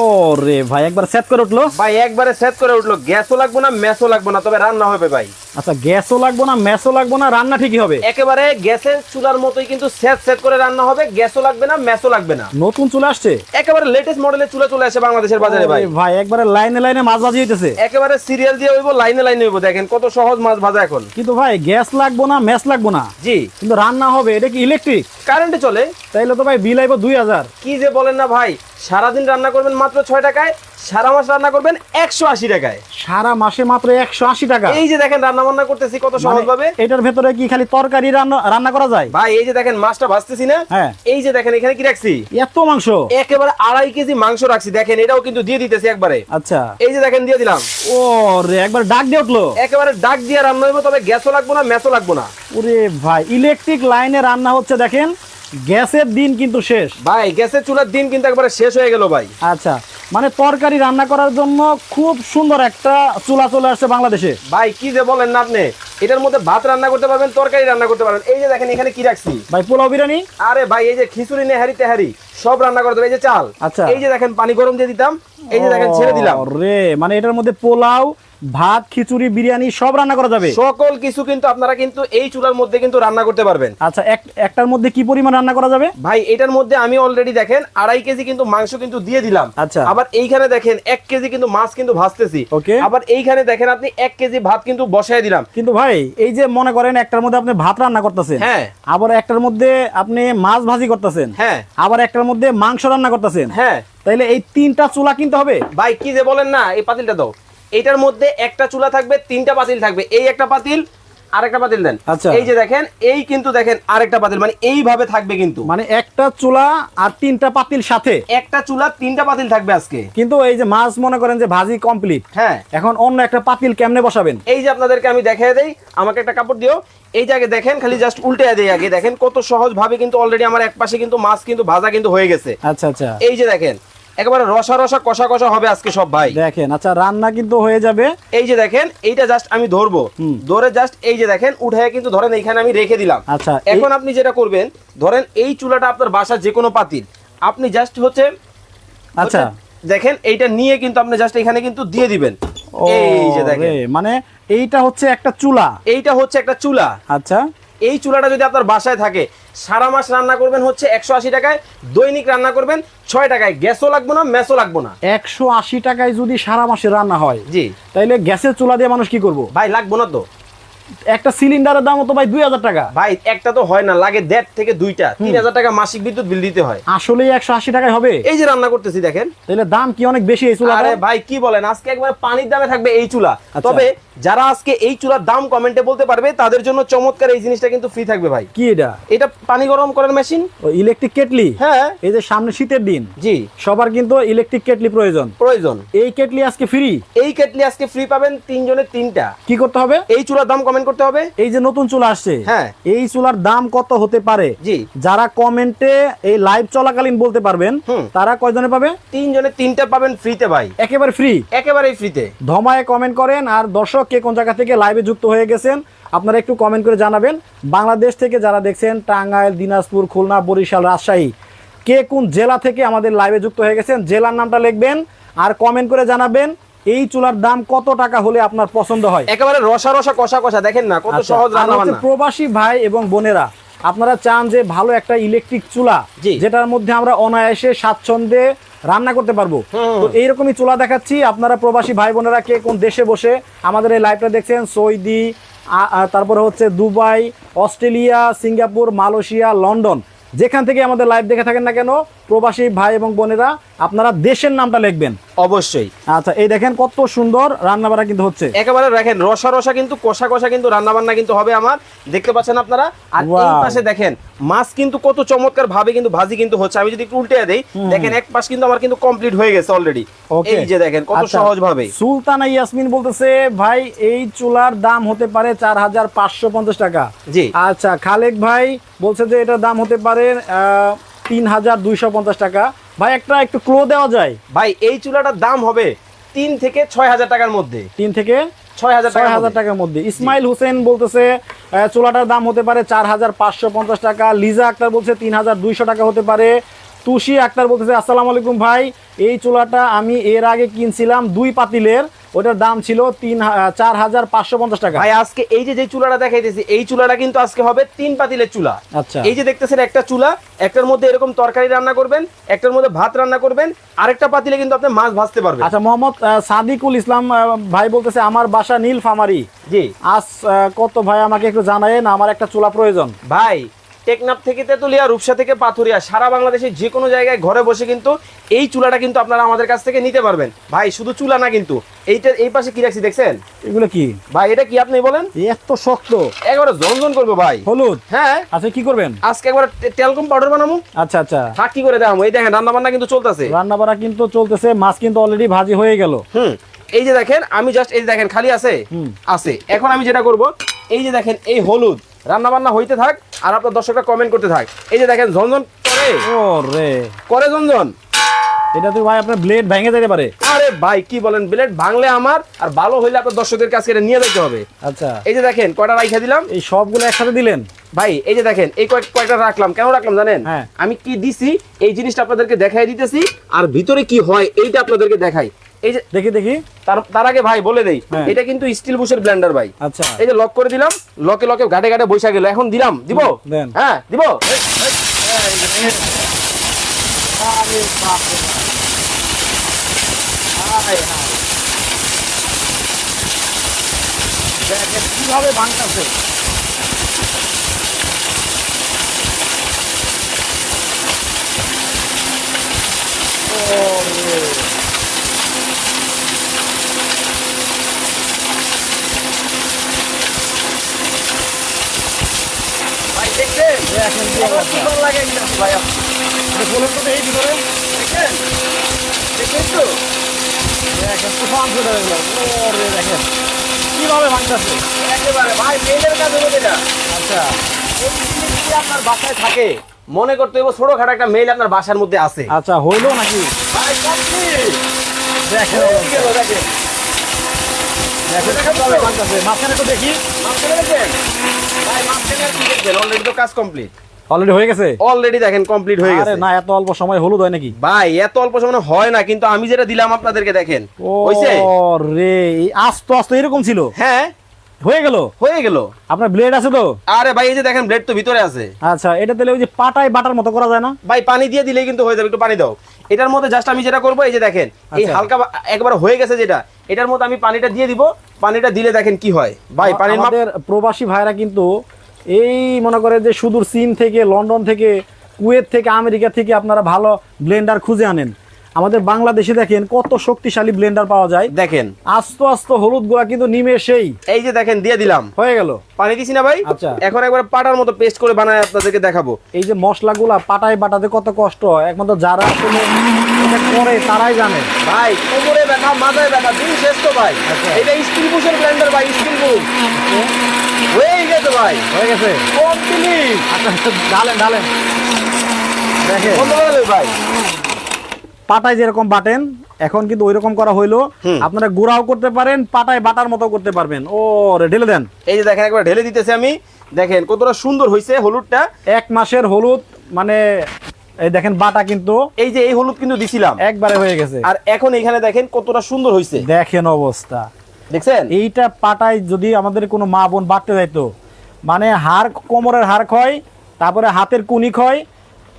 ও রে ভাই, একবার সেট করে উঠল? ভাই, একবারে সেট করে উঠল। গ্যাসও লাগবে না ম্যাসও লাগবে না, তবে রান্না হবে ভাই। আচ্ছা গ্যাসও লাগবো না ম্যাসও লাগবো না রান্না ঠিকই হবে? একেবারে গ্যাসের চুলার মতোই কিন্তু সেট সেট করে রান্না হবে গ্যাসও লাগবে না ম্যাসও লাগবে না। নতুন চলে আসছে? একেবারে লেটেস্ট মডেলের চুলা চলে আসে বাংলাদেশের বাজারে ভাই। ভাই একবারে লাইনে লাইনে মাছ ভাজি হইতেছে। একেবারে সিরিয়াল দিয়ে হইব লাইনে লাইনে হইব দেখেন কত সহজ মাছ ভাজা এখন। কিন্তু ভাই গ্যাস লাগবো না ম্যাচ লাগবো না। জি। কিন্তু রান্না হবে এটা কি ইলেকট্রিক কারেন্টে চলে। তাইলে তো ভাই বিল আইব দুই হাজার। কি যে বলেন না ভাই সারাদিন রান্না করবেন মাত্র ছয় টাকায় সারা মাস রান্না করবেন একশো আশি টাকায়। সারা মাসে মাত্র একশো আশি টাকা। এই যে দেখেন রান্না বান্না করতেছি কত মানে সহজ ভাবে এটার ভেতরে কি খালি তরকারি রান্না রান্না করা যায়? ভাই এই যে দেখেন মাছটা ভাজতেছি না। হ্যাঁ। এই যে দেখেন এখানে কি রাখছি? এত মাংস। একেবারে আড়াই কেজি মাংস রাখছি দেখেন এটাও কিন্তু দিয়ে দিতেছি একবারে। আচ্ছা। এই যে দেখেন দিয়ে দিলাম। ও রে একবার ডাক দিয়ে উঠল। একেবারে ডাক দিয়ে রান্না হইব তবে গ্যাসও লাগবো না ম্যাসও লাগবো না। ওরে ভাই ইলেকট্রিক লাইনে রান্না হচ্ছে দেখেন গ্যাসের দিন কিন্তু শেষ। ভাই গ্যাসের চুলার দিন কিন্তু একবারে শেষ হয়ে গেল ভাই। আচ্ছা। মানে তরকারি রান্না করার জন্য খুব সুন্দর একটা চুলা চলে আসছে বাংলাদেশে। ভাই কি যে বলেন না আপনি? এটার মধ্যে ভাত রান্না করতে পারবেন তরকারি রান্না করতে পারবেন। এই যে দেখেন এখানে কি রাখছি? ভাই পোলাও বিরিয়ানি? আরে ভাই এই যে খিচুড়ি নেহারি তেহারি সব রান্না করতে এই যে চাল। আচ্ছা। এই যে দেখেন পানি গরম দিয়ে দিতাম। এই যে দেখেন ছেড়ে দিলাম। রে মানে এটার মধ্যে পোলাও ভাত খিচুড়ি বিরিয়ানি সব রান্না করা যাবে। সকল কিছু কিন্তু আপনারা কিন্তু এই চুলার মধ্যে কিন্তু রান্না করতে পারবেন। আচ্ছা একটার মধ্যে কি পরিমাণ রান্না করা যাবে? ভাই এটার মধ্যে আমি অলরেডি দেখেন আড়াই কেজি কিন্তু মাংস কিন্তু দিয়ে দিলাম। আচ্ছা। আবার এইখানে দেখেন এক কেজি কিন্তু মাছ কিন্তু ভাজতেছি। Okay. আবার এইখানে দেখেন আপনি এক কেজি ভাত কিন্তু বসায় দিলাম। কিন্তু ভাই এই যে মনে করেন একটার মধ্যে আপনি ভাত রান্না করতেছেন হ্যাঁ। আবার একটার মধ্যে আপনি মাছ ভাজি করতেছেন হ্যাঁ। আবার একটার মধ্যে মাংস রান্না করতেছেন হ্যাঁ। তাইলে এই তিনটা চুলা কিনতে হবে? ভাই কি যে বলেন না এই পাতিলটা দাও। এটার মধ্যে একটা চুলা থাকবে তিনটা পাতিল থাকবে। এই একটা পাতিল আরেকটা পাতিল দেন। আচ্ছা। এই যে দেখেন এই কিন্তু দেখেন আরেকটা পাতিল মানে এইভাবে থাকবে কিন্তু। মানে একটা চুলা আর তিনটা পাতিল সাথে? একটা চুলা তিনটা পাতিল থাকবে আজকে। কিন্তু এই যে মাছ মনে করেন যে ভাজি কমপ্লিট হ্যাঁ। এখন অন্য একটা পাতিল কেমনে বসাবেন? এই যে আপনাদেরকে আমি দেখাই দেই আমাকে একটা কাপড় দিও। এই যে আগে দেখেন খালি জাস্ট উল্টে দেই আগে। দেখেন কত সহজ ভাবে কিন্তু অলরেডি আমার এক পাশে কিন্তু মাছ কিন্তু ভাজা কিন্তু হয়ে গেছে। আচ্ছা আচ্ছা। এই যে দেখেন একেবারে রসা রসা কষা কষা হবে আজকে সব ভাই। দেখেন আচ্ছা রান্না কিন্তু হয়ে যাবে। এই যে দেখেন এইটা জাস্ট আমি ধরবো। ধরে জাস্ট এই যে দেখেন উঠে কিন্তু ধরেন এইখানে আমি রেখে দিলাম। আচ্ছা, এখন আপনি যেটা করবেন ধরেন এই চুলাটা আপনার বাসার যে কোনো পাতিল আপনি জাস্ট হচ্ছে আচ্ছা। দেখেন এইটা নিয়ে কিন্তু আপনি জাস্ট এখানে কিন্তু দিয়ে দিবেন। এই যে দেখেন। মানে এইটা হচ্ছে একটা চুলা। এইটা হচ্ছে একটা চুলা। আচ্ছা। এই চুলাটা যদি আপনার বাসায় থাকে সারা মাস রান্না করবেন হচ্ছে একশো আশি টাকায় দৈনিক রান্না করবেন ছয় টাকায়। গ্যাসও লাগবে না ম্যাসও লাগবে না। একশো আশি টাকায় যদি সারা মাসে রান্না হয় জি। তাইলে গ্যাসের চুলা দিয়ে মানুষ কি করব? ভাই লাগবো না তো। একটা সিলিন্ডারের দাম তো ভাই দুই হাজার টাকা। ভাই একটা তো হয় না লাগে দেড় থেকে দুইটা। তিন হাজার টাকা মাসিক বিদ্যুৎ বিল দিতে হয়। আসলে একশো আশি টাকায় হবে? এই যে রান্না করতেছি দেখেন। তাহলে দাম কি অনেক বেশি এই চুলা আরে ভাই কি বলেন? আজকে একবার পানির দামে থাকবে এই চুলা। আচ্ছা। তবে যারা আজকে এই চুলার দাম কমেন্টে বলতে পারবে তাদের জন্য চমৎকার এই জিনিসটা কিন্তু ফ্রি থাকবে ভাই। কি এটা? এটা পানি গরম করার মেশিন ইলেকট্রিক কেটলি? হ্যাঁ। এই যে সামনে শীতের দিন। জি। সবার কিন্তু ইলেকট্রিক কেটলি প্রয়োজন। প্রয়োজন। এই কেটলি আজকে ফ্রি এই কেটলি আজকে ফ্রি পাবেন তিনজনের তিনটা। কি করতে হবে? এই চুলার দাম কমেন্ট করতে হবে। এই যে নতুন চুলা আসছে হ্যাঁ। এই চুলার দাম কত হতে পারে? জি। যারা কমেন্টে এই লাইভ চলাকালীন বলতে পারবেন তারা কয়জনে পাবে? তিনজনের তিনটা পাবেন ফ্রিতে ভাই। একেবারে ফ্রি একেবারেই ফ্রিতে ধমায় কমেন্ট করেন আর দর্শক কে কোন জায়গা থেকে লাইভে যুক্ত হয়ে গেছেন আপনারা একটু কমেন্ট করে জানাবেন। বাংলাদেশ থেকে যারা দেখছেন টাঙ্গাইল দিনাজপুর খুলনা বরিশাল রাজশাহী কে কোন জেলা থেকে আমাদের লাইভে যুক্ত হয়ে গেছেন জেলার নামটা লিখবেন আর কমেন্ট করে জানাবেন। এই চুলার দাম কত টাকা হলে আপনার পছন্দ হয়? একেবারে রসা রসা কষা কষা দেখেন না কত আচ্ছা, সহজ রান্না প্রবাসী ভাই এবং বোনেরা আপনারা চান যে ভালো একটা ইলেকট্রিক চুলা যেটার মধ্যে আমরা অনায়াসে স্বাচ্ছন্দ্যে রান্না করতে পারব। তো এইরকমই চুলা দেখাচ্ছি আপনারা প্রবাসী ভাই বোনেরা কে কোন দেশে বসে আমাদের এই লাইভটা দেখছেন সৌদি তারপরে হচ্ছে Dubai Australia Singapore Malaysia London যেখান থেকে আমাদের লাইভ দেখে থাকেন না কেন প্রবাসী ভাই এবং বোনেরা আপনারা দেশের নামটা লিখবেন। অবশ্যই। আচ্ছা এই দেখেন কত সুন্দর রান্না বান্না কিন্তু হচ্ছে। একেবারে দেখেন রসা রসা কিন্তু কষা কষা কিন্তু রান্না বান্না কিন্তু হবে আমার। দেখতে পাচ্ছেন আপনারা? আর এই পাশে দেখেন মাছ কিন্তু কত চমৎকার ভাবে কিন্তু ভাজি কিন্তু হচ্ছে। আমি যদি একটু উল্টে দেই দেখেন এক পাশ কিন্তু আমার কিন্তু কমপ্লিট হয়ে গেছে অলরেডি. এই যে দেখেন কত আচ্ছা, সহজ ভাবে সুলতানা ইয়াসমিন বলতেছে ভাই এই চুলার দাম হতে পারে চার হাজার পাঁচশো পঞ্চাশ টাকা। জি। আচ্ছা খালেক ভাই বলছে যে এটার দাম হতে পারে আহ, তিন হাজার দুইশো পঞ্চাশ টাকা। ভাই একটা একটু ক্লো দেওয়া যায়। ভাই এই চুলাটার দাম হবে তিন থেকে ছয় হাজার টাকার মধ্যে। তিন থেকে ছয় হাজার ছয় হাজার টাকার মধ্যে। ইসমাইল হোসেন বলতেছে চুলাটার দাম হতে পারে চার হাজার পাঁচশো পঞ্চাশ টাকা। লিজা আক্তার বলছে তিন হাজার দুইশো টাকা হতে পারে। তুষি আক্তার বলতেছে আসসালামু আলাইকুম ভাই এই চুলাটা আমি এর আগে কিনছিলাম দুই পাতিলের। ওটার দাম ছিল তিন চার হাজার পাঁচশো পঞ্চাশ টাকা। ভাই আজকে এই যে যে চুলাটা দেখাইতেছি এই চুলাটা কিন্তু আজকে হবে তিন পাতিলের চুলা। আচ্ছা। এই যে দেখতেছেন একটা চুলা একটার মধ্যে এরকম তরকারি রান্না করবেন একটার মধ্যে ভাত রান্না করবেন আরেকটা পাতিলে কিন্তু আপনি মাছ ভাজতে পারবেন। আচ্ছা মোহাম্মদ সাদিকুল ইসলাম ভাই বলতেছে আমার বাসা নীল ফামারি জি। আজ কত ভাই আমাকে একটু জানায়েন আমার একটা চুলা প্রয়োজন। ভাই টেকনাফ থেকে তেতুলিয়া রূপসা থেকে পাথুরিয়া সারা বাংলাদেশে যে কোনো জায়গায় ঘরে বসে কিন্তু এই চুলাটা কিন্তু আপনারা আমাদের কাছ থেকে নিতে পারবেন। ভাই শুধু চুলা না কিন্তু এইটা এই পাশে কি রাখছি দেখছেন? এগুলো কি? ভাই এটা কি আপনি বলেন? এত শক্ত। একবারে জনজন করব ভাই। হলুদ? হ্যাঁ। আচ্ছা কি করবেন? আজকে একবার টেলকম পাউডার বানাবো। আচ্ছা আচ্ছা। থাক কি করে দেখাবো? এই দেখেন রান্না বান্না কিন্তু চলতেছে। রান্না বাড়া কিন্তু চলতেছে মাছ কিন্তু অলরেডি ভাজি হয়ে গেল। হুম এই যে দেখেন আমি জাস্ট এই দেখেন খালি আছে? হুম। আছে। এখন আমি যেটা করব এই যে দেখেন এই হলুদ। রান্না বান্না হইতে থাক আর আপনার দর্শকরা কমেন্ট করতে থাক। এই যে দেখেন ঝনঝন করে। রে করে ঝনঝন। এটা তো ভাই আপনার ব্লেড ভেঙে যেতে পারে। আরে ভাই কি বলেন? ব্লেড ভাঙলে আমার আর ভালো হইলে আপনার দর্শকদের কাছে এটা নিয়ে যেতে হবে। আচ্ছা। এই যে দেখেন কয়টা রাইখা দিলাম? এই সবগুলো একসাথে দিলেন? ভাই এই যে দেখেন এই কয়েক কয়টা রাখলাম। কেন রাখলাম জানেন? হ্যাঁ। আমি কি দিছি? এই জিনিসটা আপনাদেরকে দেখাই দিতেছি। আর ভিতরে কি হয় এইটা আপনাদেরকে দেখাই। এই যে দেখি দেখি। তার আগে ভাই বলে দেই হ্যাঁ। এটা কিন্তু স্টিল বুশের ব্লেন্ডার ভাই। আচ্ছা। এই যে লক করে দিলাম লকে লকে ঘাটে ঘাটে বৈশা গেল। এখন দিলাম দিব? হ্যাঁ দিব? কীভাবে ভাঙতেছে ভাই দেখছেন দেখেন কি এখন অবস্থা। কি ভালো লাগে কিনা ভাই আপনি? তো এই ভিতরে? দেখছেন দেখছেন তো। দেখেন তুফান চলে গেল। ওরে দেখেন কীভাবে ভাঙতেছে? একেবারে ভাই মেয়েদের কাজ হলো এটা আচ্ছা। এই আপনার বাসায় থাকে মনে করতে হবে ছোটখাটো একটা মেইল আপনার বাসার মধ্যে আছে। আচ্ছা হইল নাকি? ভাই। দেখেন। মাঝখানে তো দেখি। মাঝখানে দেখেন? ভাই, মাঝখানে আর কি দেখবেন? Already তো কাজ কমপ্লিট অলরেডি হয়ে গেছে? অলরেডি দেখেন কমপ্লিট হয়ে গেছে। না এত অল্প সময় হলুদ হয় নাকি? ভাই এত অল্প সময় হয় না কিন্তু আমি যেটা দিলাম আপনাদেরকে দেখেন। হইছে? রে আস্তে আস্তে এরকম ছিল? হ্যাঁ। হয়ে গেল? হয়ে গেল। আপনার ব্লেড আছে তো? আরে ভাই এই যে দেখেন ব্লেড তো ভিতরে আছে। আচ্ছা এটা তাহলে ওই যে পাটায় বাটার মতো করা যায় না? ভাই পানি দিয়ে দিলেই কিন্তু হয়ে যাবে একটু পানি দাও। এটার মধ্যে জাস্ট আমি যেটা করব এই যে দেখেন এই আচ্ছা। হালকা একবার হয়ে গেছে যেটা এটার মধ্যে আমি পানিটা দিয়ে দিব পানিটা দিলে দেখেন কি হয় ভাই পানির আমাদের প্রবাসী ভাইরা কিন্তু এই মনে করে যে সুদূর চীন থেকে লন্ডন থেকে কুয়েত থেকে আমেরিকা থেকে আপনারা ভালো ব্লেন্ডার খুঁজে আনেন আমাদের বাংলাদেশে দেখেন কত শক্তিশালী ব্লেন্ডার পাওয়া যায়। দেখেন। আস্তে আস্তে হলুদ গুঁড়া কিন্তু নিমেষেই এই যে দেখেন দিয়ে দিলাম। হয়ে গেল। পানি দিছি না ভাই? আচ্ছা। এখন একবার পাটার মতো পেস্ট করে বানায় আপনাদেরকে দেখাবো। এই যে মশলাগুলা পাটায় বাটাতে কত কষ্ট হয়। একমাত্র যারা আসলে করে তারাই জানে। ভাই কোমরে ব্যথা মাথায় ব্যথা দিন শেষ তো ভাই। আচ্ছা। এটা স্টিল বুশের ব্লেন্ডার ভাই স্টিল বুশ হয়ে গেছে ভাই। হয়ে গেছে। কমপ্লিট আচ্ছা ঢালেন ঢালেন দেখেন। ভাই? পাটায় যেরকম বাটেন এখন কিন্তু ওইরকম করা হইল। আপনারা গুঁড়াও করতে পারেন পাটায় বাটার মতো করতে পারবেন। ও রে ঢেলে দেন। এই যে দেখেন একবার ঢেলে দিতেছি আমি। দেখেন কতটা সুন্দর হয়েছে হলুদটা। এক মাসের হলুদ মানে এই দেখেন বাটা কিন্তু। এই যে এই হলুদ কিন্তু দিছিলাম। একবারে হয়ে গেছে। আর এখন এখানে দেখেন কতটা সুন্দর হয়েছে দেখেন অবস্থা। দেখছেন? এইটা পাটায় যদি আমাদের কোনো মা বোন বাড়তে যাইতো মানে হাড় কোমরের হাড় ক্ষয় তারপরে হাতের কুনি ক্ষয়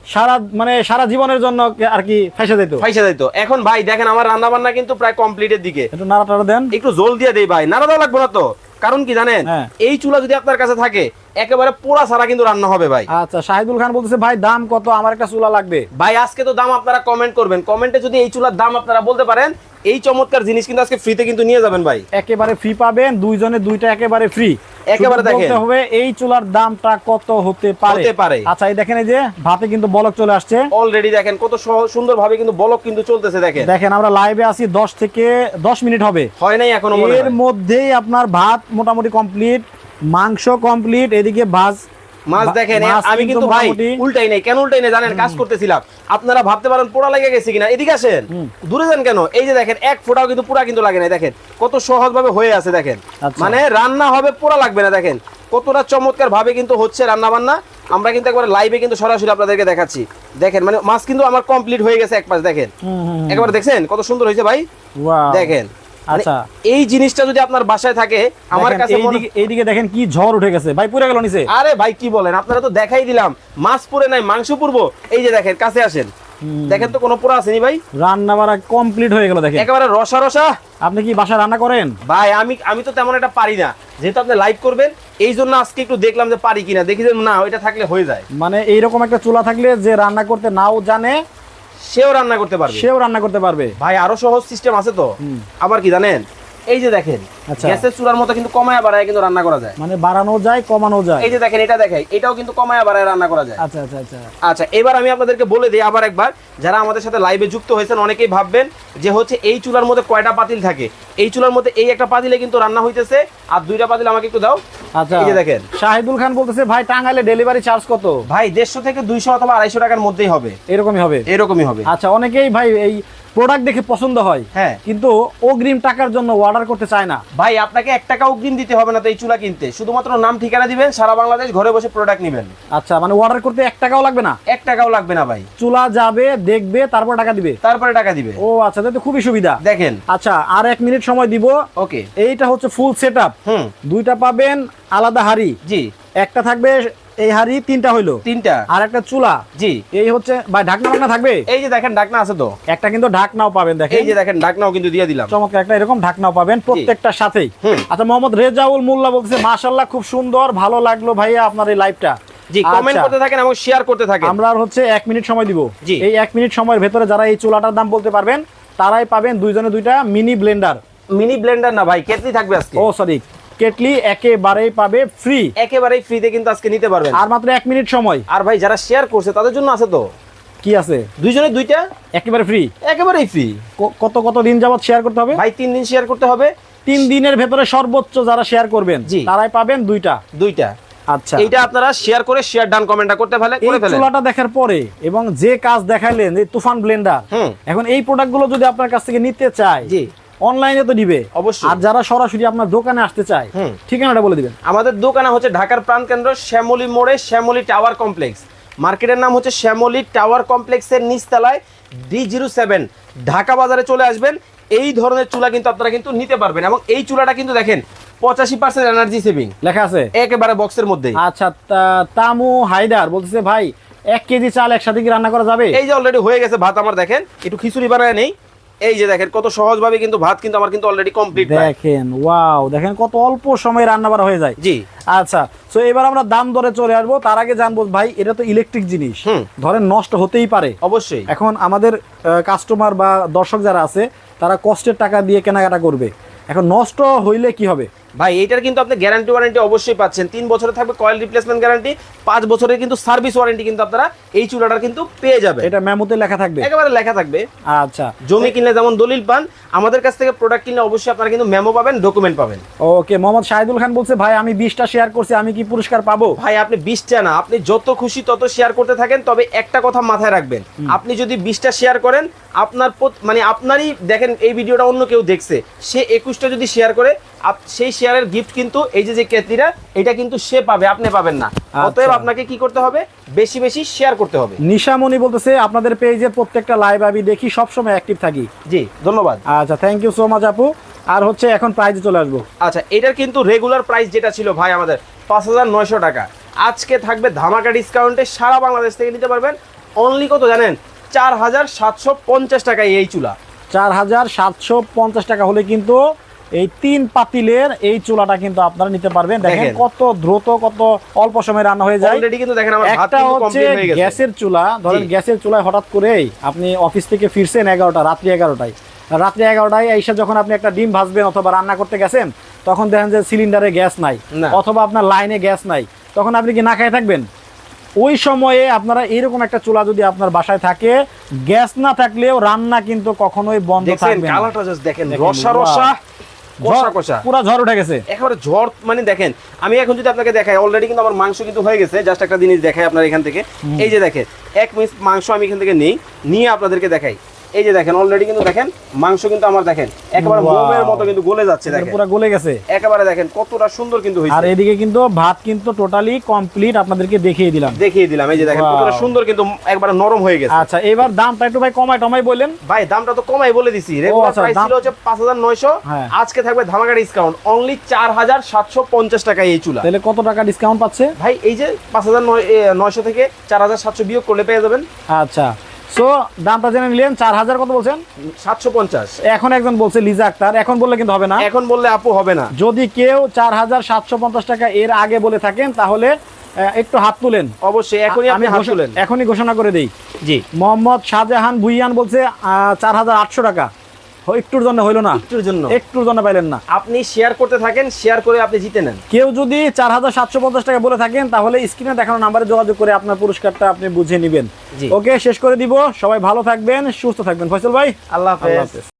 সারা মানে সারা জীবনের জন্য আর কি ফাইসা দিত ফাইসা দিত এখন ভাই দেখেন আমার রান্না বান্না কিন্তু প্রায় কমপ্লিটের দিকে। একটু নাড়া টাড়া দেন। একটু জল দিয়ে দেই ভাই। নাড়া দেওয়া লাগবে না তো। কারণ কি জানেন? হ্যাঁ। এই চুলা যদি আপনার কাছে থাকে একেবারে পোড়া ছাড়া কিন্তু রান্না হবে ভাই। আচ্ছা শাহিদুল খান বলতেছে ভাই দাম কত? আমার একটা চুলা লাগবে। ভাই আজকে তো দাম আপনারা কমেন্ট করবেন। কমেন্টে যদি এই চুলার দাম আপনারা বলতে পারেন এই চমৎকার জিনিস কিন্তু আজকে ফ্রিতে কিন্তু নিয়ে যাবেন ভাই। একেবারে ফ্রি পাবেন দুইজনে দুইটা একেবারে ফ্রি একেবারে দেখেন। বলতে হবে এই চুলার দামটা কত হতে পারে? হতে পারে। আচ্ছা এই দেখেন এই যে ভাতে কিন্তু বলক চলে আসছে। অলরেডি দেখেন কত সুন্দর ভাবে কিন্তু বলক কিন্তু চলতেছে দেখেন। দেখেন আমরা লাইভে আছি দশ থেকে দশ মিনিট হবে। হয় নাই এখনও মনে এর। মধ্যেই আপনার ভাত মোটামুটি কমপ্লিট মাংস কমপ্লিট এদিকে ভাজ। মাছ দেখেন আমি কিন্তু ভাই উল্টাই নাই কেন উল্টাই নাই জানেন? কাজ করতেছিলাম। আপনারা ভাবতে পারেন পোড়া লেগে গেছে কিনা। এদিকে আসেন। দূরে যান কেন? এই যে দেখেন এক ফোঁটাও কিন্তু পুরা কিন্তু লাগে না দেখেন। কত সহজ ভাবে হয়ে আছে দেখেন। আচ্ছা। মানে রান্না হবে পোড়া লাগবে না দেখেন। কতটা চমৎকার ভাবে কিন্তু হচ্ছে রান্না বান্না আমরা কিন্তু একবার লাইভে কিন্তু সরাসরি আপনাদেরকে দেখাচ্ছি। দেখেন মানে মাছ কিন্তু আমার কমপ্লিট হয়ে গেছে এক পাশ দেখেন। একবার দেখছেন কত সুন্দর হয়েছে ভাই? দেখেন। আচ্ছা। এই জিনিসটা যদি আপনার বাসায় থাকে আমার কাছে এইদিকে দেখেন কি ঝড় উঠে গেছে ভাই পুরে গেল নিচে। আরে ভাই কি বলেন? আপনারা তো দেখাই দিলাম। মাছ পুরে নাই মাংস পুরবো এই যে দেখেন কাছে আসেন। দেখেন তো কোনো পোড়া আসেনি ভাই। রান্না বাড়া কমপ্লিট হয়ে গেল দেখেন। একেবারে রসা রসা। আপনি কি বাসায় রান্না করেন? ভাই আমি আমি তো তেমন একটা পারি না। যেহেতু আপনি লাইভ করবেন এই জন্য আজকে একটু দেখলাম যে পারি কিনা। দেখি যে না ওইটা থাকলে হয়ে যায়। মানে এইরকম একটা চুলা থাকলে যে রান্না করতে নাও জানে সেও রান্না করতে পারবে। সেও রান্না করতে পারবে। ভাই আরও সহজ সিস্টেম আছে তো। আবার কি জানেন? এই যে দেখেন আচ্ছা। গ্যাসের চুলার মতো কিন্তু কমায় বাড়ায় কিন্তু রান্না করা যায়। মানে বাড়ানো যায় কমানো যায়। এই যে দেখেন এটা দেখাই এটাও কিন্তু কমায় বাড়ায় রান্না করা যায়। আচ্ছা আচ্ছা আচ্ছা। আচ্ছা এবার আমি আপনাদেরকে বলে দিই আবার একবার যারা আমাদের সাথে লাইভে যুক্ত হয়েছেন অনেকেই ভাববেন যে হচ্ছে এই চুলার মধ্যে কয়টা পাতিল থাকে? এই চুলার মধ্যে এই একটা পাতিলে কিন্তু রান্না হইতেছে আর দুইটা পাতিল আমাকে একটু দাও। আচ্ছা। এই যে দেখেন। শাহিদুল খান বলতেছে ভাই টাঙ্গাইলে ডেলিভারি চার্জ কত? ভাই দেড়শো থেকে দুইশো অথবা আড়াইশো টাকার মধ্যেই হবে। এরকমই হবে। এরকমই হবে। আচ্ছা অনেকেই ভাই এই প্রোডাক্ট দেখে পছন্দ হয় হ্যাঁ। কিন্তু অগ্রিম টাকার জন্য অর্ডার করতে চায় না। ভাই আপনাকে এক টাকা অগ্রিম দিতে হবে না তো এই চুলা কিনতে। শুধুমাত্র নাম ঠিকানা দিবেন সারা বাংলাদেশ ঘরে বসে প্রোডাক্ট নেবেন। আচ্ছা মানে অর্ডার করতে এক টাকাও লাগবে না? এক টাকাও লাগবে না ভাই। চুলা যাবে দেখবে তারপর টাকা দিবে? তারপরে টাকা দিবে। ও আচ্ছা তাহলে তো খুবই সুবিধা। দেখেন। আচ্ছা আর এক মিনিট সময় দিব। ওকে। এইটা হচ্ছে ফুল সেট আপ হুম। দুইটা পাবেন আলাদা হাড়ি। জি। একটা থাকবে এই হাড়ি তিনটা হইল। তিনটা? আর একটা চুলা। জি। এই হচ্ছে ভাই ঢাকনা বাকনা থাকবে? এই যে দেখেন ডাকনা আছে তো। একটা কিন্তু ঢাকনাও পাবেন দেখেন। এই যে দেখেন ডাকনাও কিন্তু দিয়ে দিলাম। চমৎকার একটা এরকম ঢাকনাও পাবেন প্রত্যেকটার সাথেই। আচ্ছা মোহাম্মদ রেজাউল মোল্লা বলতেছে মাশাল্লাহ খুব সুন্দর ভালো লাগল ভাইয়া আপনার এই লাইভটা জি কমেন্ট আচ্ছা। করতে থাকেন এবং শেয়ার করতে থাকেন। আমরা আর হচ্ছে এক মিনিট সময় দিব। এই এক মিনিট সময়ের ভেতরে যারা এই চুলাটার দাম বলতে পারবেন তারাই পাবেন দুইজনে দুইটা মিনি ব্লেন্ডার মিনি ব্লেন্ডার না ভাই কেটলি থাকবে আজকে। ও সরি কেটলি একেবারেই পাবে ফ্রি একেবারেই ফ্রিতে কিন্তু আজকে নিতে পারবেন। আর মাত্র এক মিনিট সময়। আর ভাই যারা শেয়ার করছে তাদের জন্য আছে তো? কি আছে? দুইজনে দুইটা? একেবারে ফ্রি একেবারেই ফ্রি কত কত দিন যাবত শেয়ার করতে হবে? ভাই তিন দিন শেয়ার করতে হবে। তিন দিনের ভেতরে সর্বোচ্চ যারা শেয়ার করবেন। তারাই পাবেন দুইটা। দুইটা। আচ্ছা। এইটা আপনারা শেয়ার করে শেয়ার ডান কমেন্টটা করতে ফেলে করে ফেলেন। চুলাটা দেখার পরে এবং যে কাজ দেখাইলেন এই তুফান ব্লেন্ডার। এখন এই প্রোডাক্টগুলো যদি আপনার কাছ থেকে নিতে চায় জি। অনলাইনে তো নিবে অবশ্যই। আর যারা সরাসরি আপনার দোকানে আসতে চায়। ঠিকানাটা বলে দিবেন। আমাদের দোকানে হচ্ছে ঢাকার প্রাণকেন্দ্র শ্যামলী মোড়ে শ্যামলী টাওয়ার কমপ্লেক্স। মার্কেটের নাম হচ্ছে শ্যামলী টাওয়ার কমপ্লেক্সের নিচতলায় ডি জিরো সেভেন ঢাকা বাজারে চলে আসবেন এই ধরনের চুলা কিন্তু আপনারা কিন্তু নিতে পারবেন। এবং এই চুলাটা কিন্তু দেখেন পঁচাশি পার্সেন্ট এনার্জি সেভিং লেখা আছে? একেবারে বক্সের মধ্যে আচ্ছা তামু হায়দার বলতেছে ভাই এক কেজি চাল একসাথে কি রান্না করা যাবে? এই যে অলরেডি হয়ে গেছে ভাত আমার দেখেন একটু খিচুড়ি বানায় নেই। এই যে দেখেন কত সহজভাবে কিন্তু ভাত কিন্তু আমার কিন্তু অলরেডি কমপ্লিট দেখেন ওয়াও দেখেন কত অল্প সময়ে রান্না বাড়া হয়ে যায়। জি। আচ্ছা তো এবার আমরা দাম দরে চলে আসব। তার আগে জানব ভাই এটা তো ইলেকট্রিক জিনিস। ধরেন নষ্ট হতেই পারে। অবশ্যই। এখন আমাদের কাস্টমার বা দর্শক যারা আছে তারা কষ্টের টাকা দিয়ে কেনাকাটা করবে। এখন নষ্ট হইলে কি হবে? ভাই এটার কিন্তু আপনি গ্যারান্টি ওয়ারেন্টি অবশ্যই পাচ্ছেন। তিন বছরে থাকবে কয়েল রিপ্লেসমেন্ট গ্যারান্টি পাঁচ বছরের কিন্তু সার্ভিস ওয়ারেন্টি কিন্তু আপনারা এই চুলাটার কিন্তু পেয়ে যাবে এটা মেমোতে লেখা থাকবে? একেবারে লেখা থাকবে। আচ্ছা। জমি কিনলে যেমন দলিল পান আমাদের কাছ থেকে প্রোডাক্ট কিনলে অবশ্যই আপনারা কিন্তু মেমো পাবেন ডকুমেন্ট পাবেন। ওকে মোহাম্মদ শাহিদুল খান বলছে ভাই আমি বিশটা শেয়ার করছি আমি কি পুরস্কার পাবো? ভাই আপনি বিশটা না আপনি যত খুশি তত শেয়ার করতে থাকেন তবে একটা কথা মাথায় রাখবেন। আপনি যদি বিশটা শেয়ার করেন আপনার মানে আপনারই দেখেন এই ভিডিওটা অন্য কেউ দেখছে সে একুশটা যদি শেয়ার করে সেই শেয়ারের গিফট কিন্তু এই যে যে কেতলিটা এটা কিন্তু সে পাবে আপনি পাবেন না। অতএব আচ্ছা। আপনাকে কি করতে হবে? বেশি বেশি শেয়ার করতে হবে। নিশামণি বলতেছে আপনাদের পেজের প্রত্যেকটা লাইভ আমি দেখি সবসময় অ্যাক্টিভ থাকি। জি ধন্যবাদ। আচ্ছা থ্যাংক ইউ সো মাচ আপু। আর হচ্ছে এখন প্রাইজে চলে আসব। আচ্ছা এটার কিন্তু রেগুলার প্রাইস যেটা ছিল ভাই আমাদের পাঁচ হাজার নয়শো টাকা। আজকে থাকবে ধামাকা ডিসকাউন্টে সারা বাংলাদেশ থেকে নিতে পারবেন। অনলি কত জানেন? চার হাজার সাতশো পঞ্চাশ টাকায় এই চুলা। চার হাজার সাতশো পঞ্চাশ টাকা হলে কিন্তু এই তিন পাতিলের এই চুলাটা কিন্তু আপনারা নিতে পারবেন। দেখেন। কত দ্রুত কত অল্প সময় রান্না হয়ে যায়। অলরেডি কিন্তু দেখেন আমার একটা হচ্ছে কমপ্লিট হয়ে গেছে। গ্যাসের চুলা। ধরেন গ্যাসের চুলায় হঠাৎ করেই আপনি অফিস থেকে ফিরছেন এগারোটা রাত্রি এগারোটায়। রাত্রি এগারোটায় এসে যখন আপনি একটা ডিম ভাজবেন অথবা রান্না করতে গেছেন তখন দেখেন যে সিলিন্ডারে গ্যাস নাই। অথবা আপনার লাইনে গ্যাস নাই। তখন আপনি কি না খেয়ে থাকবেন? ওই সময়ে আপনারা এরকম একটা চুলা যদি আপনার বাসায় থাকে গ্যাস না থাকলেও রান্না কিন্তু কখনোই বন্ধ থাকবে না। কালারটা জাস্ট দেখেন, রসা রসা। কষা ঝড়- কষা পুরা ঝড় উঠে গেছে। একেবারে ঝড় মানে দেখেন আমি এখন যদি আপনাকে দেখাই অলরেডি কিন্তু আমার মাংস কিন্তু হয়ে গেছে জাস্ট একটা জিনিস দেখাই আপনার এখান থেকে। এই যে দেখেন এক মিনিট মাংস আমি এখান থেকে নেই নিয়ে আপনাদেরকে দেখাই। এই যে দেখেন অলরেডি কিন্তু দেখেন মাংস কিন্তু আমার দেখেন একেবারে. মোমের মতো কিন্তু গলে যাচ্ছে দেখেন। পুরো গলে গেছে। একেবারে দেখেন কতটা সুন্দর কিন্তু আর এদিকে কিন্তু ভাত কিন্তু টোটালি কমপ্লিট আপনাদেরকে দেখিয়ে দিলাম। দেখিয়ে দিলাম এই যে দেখেন কতটা সুন্দর কিন্তু একবারে নরম হয়ে গেছে। আচ্ছা এবার দামটা একটু ভাই কমাই টমাই বললেন ভাই দামটা তো কমাই বলে দিছি। রেগুলার আচ্ছা, প্রাইস ছিল হচ্ছে পাঁচ হাজার নয়শো। হ্যাঁ। আজকে থাকবে ধামাকা ডিসকাউন্ট অনলি চার হাজার সাতশো পঞ্চাশ টাকায় এই চুলা। তাহলে কত টাকা ডিসকাউন্ট পাচ্ছে? ভাই এই যে পাঁচ হাজার নয়শো থেকে চার হাজার সাতশো বিয়োগ করলে পেয়ে যাবেন। আচ্ছা। সো দামটা জেনে নিলেন চার হাজার কত বলছেন? সাতশো পঞ্চাশ। এখন একজন বলছে লিজা আক্তার এখন বললে কিন্তু হবে না। এখন বললে আপু হবে না। যদি কেউ চার হাজার সাতশো পঞ্চাশ টাকা এর আগে বলে থাকেন তাহলে একটু হাত তুলেন। অবশ্যই এখনই আপনি হাত তুলেন। এখনই ঘোষণা করে দেই। জি। মোহাম্মদ শাহজাহান ভুইয়ান বলছে চার হাজার আটশো টাকা। একটুর জন্য হইল না। একটুর জন্য। একটুর জন্য পাইলেন না। আপনি শেয়ার করতে থাকেন শেয়ার করে আপনি জিতে নেন। কেউ যদি চার হাজার সাতশো পঞ্চাশ টাকা বলে থাকেন তাহলে স্ক্রিনে দেখানো নাম্বারে যোগাযোগ করে আপনার পুরস্কারটা আপনি বুঝে নেবেন। ওকে শেষ করে দিব। সবাই ভালো থাকবেন সুস্থ থাকবেন। ফয়সল ভাই আল্লাহ হাফেজ।